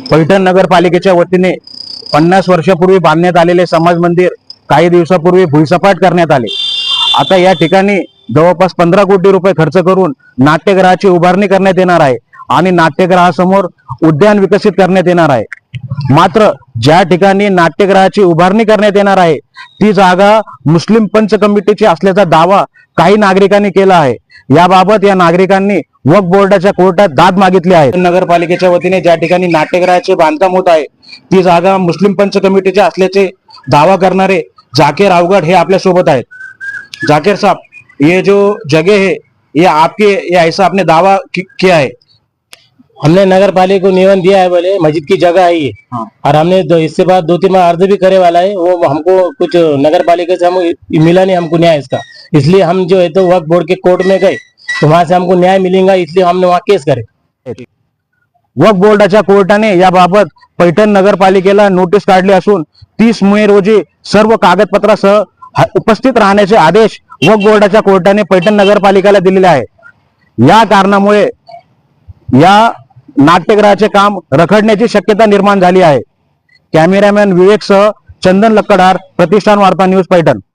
पैठण नगरपालिकेच्या वतीने पन्नास वर्षापूर्वी बांधण्यात आलेले समाज मंदिर काही दिवसापूर्वी भुईसपाट करण्यात आले. आता या ठिकाणी जवळपास पंधरा कोटी रुपये खर्च करून नाट्यगृहाची उभारणी करण्यात येणार आहे आणि नाट्यगृहासमोर उद्यान विकसित करण्यात येणार आहे. मात्र ज्या ठिकाणी नाट्यगृहाची उभारणी करण्यात येणार आहे ती जागा मुस्लिम पंच कमिटीची असल्याचा दावा काही नागरिकांनी केला आहे. याबाबत या नागरिकांनी वक्फ बोर्डाच्या कोर्टात दाद मागितली आहे. नगरपालिकेच्या वतीने ज्या ठिकाणी नाट्यगृहाचे बांधकाम होत आहे ती जागा मुस्लिम पंच कमिटीची असल्याचे दावा करणारे जाकेर अवगड हे आपल्यासोबत आहेत. जाकेर साहब ये जो जगह है ये आपके ये ऐसा आपने दावा किया है. हमने नगर पालिका को निवेदन दिया है बोले मस्जिद की जगह है ये। हाँ। और हमने दो, इससे बाद दो तीन बार अर्ज भी करे वाला है वो हमको कुछ नगर पालिका से हमको मिला नहीं हमको न्याय इसका। इसलिए हम जो है तो वक्त बोर्ड के कोर्ट में गए तो वहां से हमको न्याय मिलेगा इसलिए हमने वहाँ केस करे। वक्फ बोर्डाच्या कोर्टाने याबाबत पैठण नगरपालिकेला नोटीस काढली असून तीस मे रोजी सर्व कागदपत्रासह उपस्थित राहण्याचे आदेश वक्फ बोर्डाच्या कोर्टाने पैठण नगरपालिकेला दिलेले आहे. या कारणामुळे या नाट्यगृहाचे काम रखडण्याची शक्यता निर्माण झाली आहे. कॅमेरामॅन विवेकसह चंदन लक्कडार प्रतिष्ठान वार्ता न्यूज पैठण.